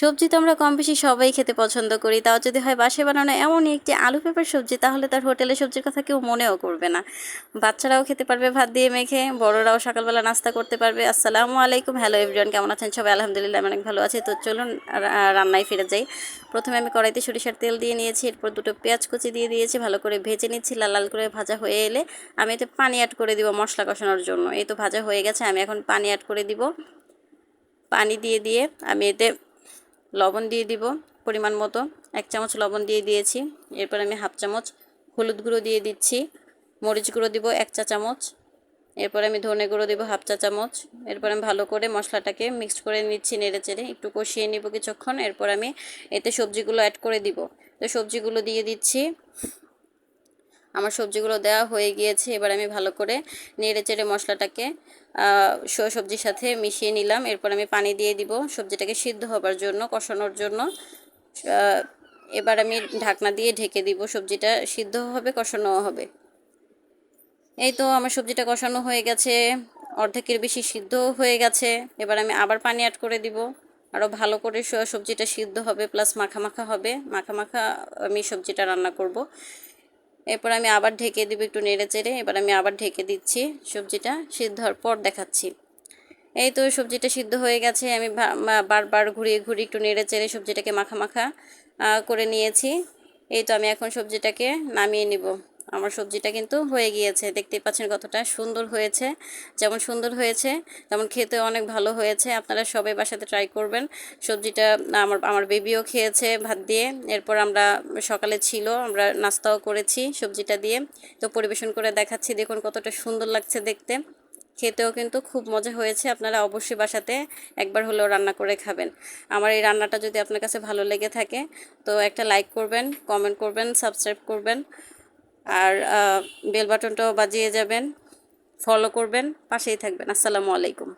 সবজি তো আমরা কম বেশি সবাই খেতে পছন্দ করি। তাও যদি হয় বাসে বানানো এমনই একটি আলু পেঁপের সবজি, তাহলে তার হোটেলে সবজির কথা কেউ মনেও করবে না। বাচ্চারাও খেতে পারবে ভাত দিয়ে মেখে, বড়রাও সকালবেলা নাস্তা করতে পারবে। আসসালামু আলাইকুম। হ্যালো এভরিওয়ান কেমন আছেন সবাই? আলহামদুলিল্লাহ অনেক ভালো আছে। তো চলুন রান্নায় ফিরে যাই। প্রথমে আমি কড়াইতে সরিষার তেল দিয়ে নিয়েছি, এরপর দুটো পেঁয়াজ কুচি দিয়ে দিয়েছি, ভালো করে ভেজে নিচ্ছি। লাল লাল করে ভাজা হয়ে এলে আমি এতে পানি অ্যাড করে দিব মশলা কষানোর জন্য। এই তো ভাজা হয়ে গেছে, আমি এখন পানি অ্যাড করে দিব। পানি দিয়ে দিয়ে আমি এতে লবণ দিয়ে দিব পরিমাণ মতো। এক চামচ লবণ দিয়ে দিয়েছি। এরপর আমি হাফ চামচ হলুদ গুঁড়ো দিয়ে দিচ্ছি। মরিচ গুঁড়ো দিব এক চা চামচ। এরপর আমি ধনে গুঁড়ো দেবো হাফ চা চামচ। এরপর আমি ভালো করে মশলাটাকে মিক্সড করে নিচ্ছি নেড়ে চেড়ে। একটু কষিয়ে নিব কিছুক্ষণ। এরপর আমি এতে সবজিগুলো অ্যাড করে দিব। তো সবজিগুলো দিয়ে দিচ্ছি। আমার সবজিগুলো দেওয়া হয়ে গিয়েছে, এবার আমি ভালো করে নেড়ে চেড়ে মশলাটাকে সবজির সাথে মিশিয়ে নিলাম। এরপর আমি পানি দিয়ে দিব সবজিটাকে সিদ্ধ হবার জন্য, কষানোর জন্য। এবার আমি ঢাকনা দিয়ে ঢেকে দিব সবজিটা সিদ্ধ হবে কষানোও হবে। এই তো আমার সবজিটা কষানো হয়ে গেছে, অর্ধেকের বেশি সিদ্ধ হয়ে গেছে। এবার আমি আবার পানি অ্যাড করে দিব। আরও ভালো করে সবজিটা সিদ্ধ হবে প্লাস মাখা মাখা হবে। মাখা মাখা আমি সবজিটা রান্না করব। এরপর আমি আবার ঢেকে দেবো একটু নেড়ে চেড়ে, এবার আমি আবার ঢেকে দিচ্ছি সবজিটা সিদ্ধ হওয়ার পর দেখাচ্ছি। এই তো সবজিটা সিদ্ধ হয়ে গেছে, আমি বারবার ঘুরিয়ে ঘুরিয়ে একটু নেড়ে চেড়ে সবজিটাকে মাখা মাখা করে নিয়েছি। এই তো আমি এখন সবজিটাকে নামিয়ে নিব। আমার সবজিটা কিন্তু হয়ে গিয়েছে। দেখতেই পাচ্ছেন কতটা সুন্দর হয়েছে। যেমন সুন্দর হয়েছে, তেমন খেতে অনেক ভালো হয়েছে। আপনারা সবাই বাসাতে ট্রাই করবেন। সবজিটা আমার আমার বেবিও খেয়েছে ভাত দিয়ে। এরপর আমরা সকালে ছিল, আমরা নাস্তাও করেছি সবজিটা দিয়ে। তো পরিবেশন করে দেখাচ্ছি, দেখুন কতটা সুন্দর লাগছে দেখতে। খেতেও কিন্তু খুব মজা হয়েছে, আপনারা অবশ্যই বাসাতে একবার হলেও রান্না করে খাবেন। আমার এই রান্নাটা যদি আপনার কাছে ভালো লেগে থাকে, তো একটা লাইক করবেন কমেন্ট করবেন সাবস্ক্রাইব করবেন। আর বেল বাটনটাও বাজিয়ে যাবেন ফলো করবেন পাশেই থাকবেন। আসসালামু আলাইকুম।